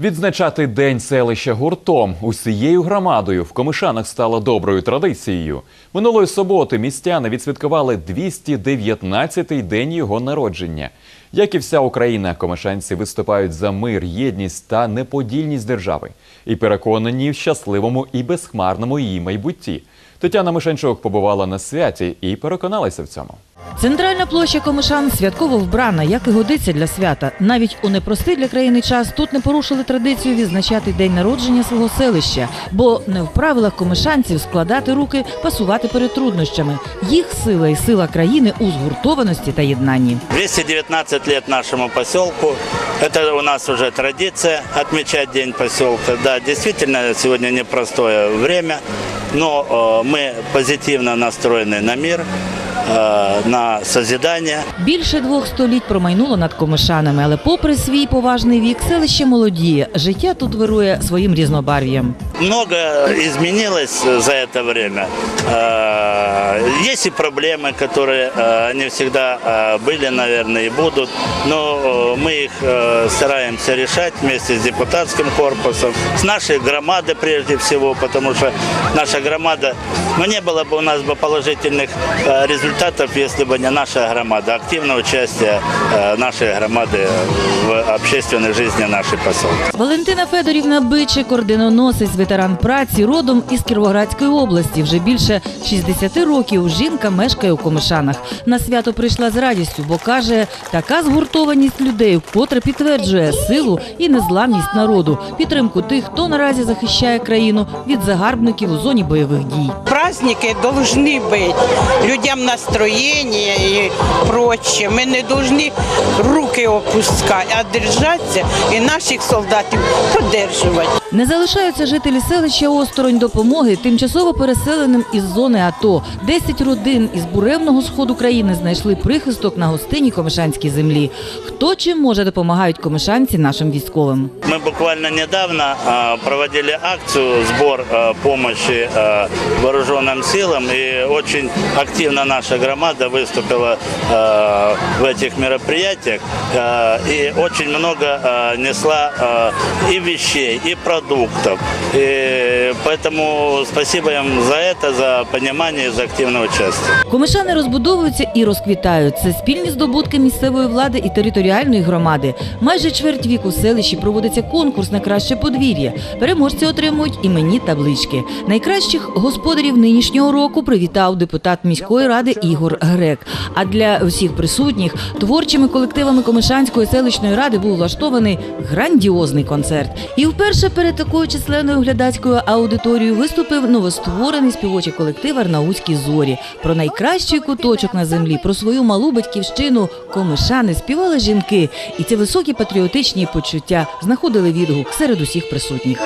Відзначати день селища гуртом усією громадою в Комишанах стало доброю традицією. Минулої суботи містяни відсвяткували 219-й день його народження. Як і вся Україна, комишанці виступають за мир, єдність та неподільність держави і переконані в щасливому і безхмарному її майбутті. Тетяна Мишанчук побувала на святі і переконалася в цьому. Центральна площа Комишан святково вбрана, як і годиться для свята. Навіть у непростий для країни час тут не порушили традицію відзначати день народження свого селища, бо не в правилах комишанців складати руки, пасувати перед труднощами. Їх сила і сила країни у згуртованості та єднанні. 219 лет нашему поселку. Это у нас уже традиция отмечать День поселка. Да, действительно, сегодня непростое время, но э, мы позитивно настроены на мир, на созидание. Більше двох століть промайнуло над комишанами, але попри свій поважний вік, селище молодіє. Життя тут вирує своїм різнобарв'ям. Много изменилось за это время. Э, Есть и проблемы, которые э, не всегда э, были, наверное, и будут, но э, мы их э, стараемся решать вместе с депутатским корпусом, с нашей громадой прежде всего, потому что наша громада, ну не было бы у нас бы положительных э, результатов, если бы не наша громада, активное участие э, нашей громады в общественной жизни нашей поселка. Валентина Федорівна Бичик, орденоносець, ветеран праці, родом із Кіровоградської області. Вже більше 60 років жінка мешкає у Комишанах. На свято прийшла з радістю, бо каже, така згуртованість людей вкотре підтверджує силу і незламність народу, підтримку тих, хто наразі захищає країну від загарбників у зоні бойових дій. Праздники должны быть. Людям настроение и прочее. Мы не должны руки опускать, а держаться и наших солдатів поддерживать. Не залишаються жителі селища осторонь допомоги тимчасово переселеним із зони АТО. Десять родин із буремного сходу країни знайшли прихисток на гостині комишанській землі. Хто чим може допомагають комишанці нашим військовим? Мы буквально недавно а, проводили акцию сбор а, помощи а, вооруженным силам, и очень активно наша громада выступила а, в этих мероприятиях а, и очень много а, несла а, и вещей, и продуктов. И поэтому спасибо им за это, за понимание за активное участие. Комишани розбудовуються і розквітають. Це спільні здобутки місцевої влади і територіальної громади. Майже чверть віку в селищі проводиться конкурс на краще подвір'я. Переможці отримують іменні таблички. Найкращих господарів нинішнього року привітав депутат міської ради Ігор Грек. А для усіх присутніх творчими колективами Комишанської селищної ради був влаштований грандіозний концерт. І вперше перед такою численною глядацькою аудиторією виступив новостворений співочий колектив Арнаутські зорі. Про найкращий куточок на землі, про свою малу батьківщину комишани співали жінки, і ці високі патріотичні почуття знаходили відгук серед усіх присутніх.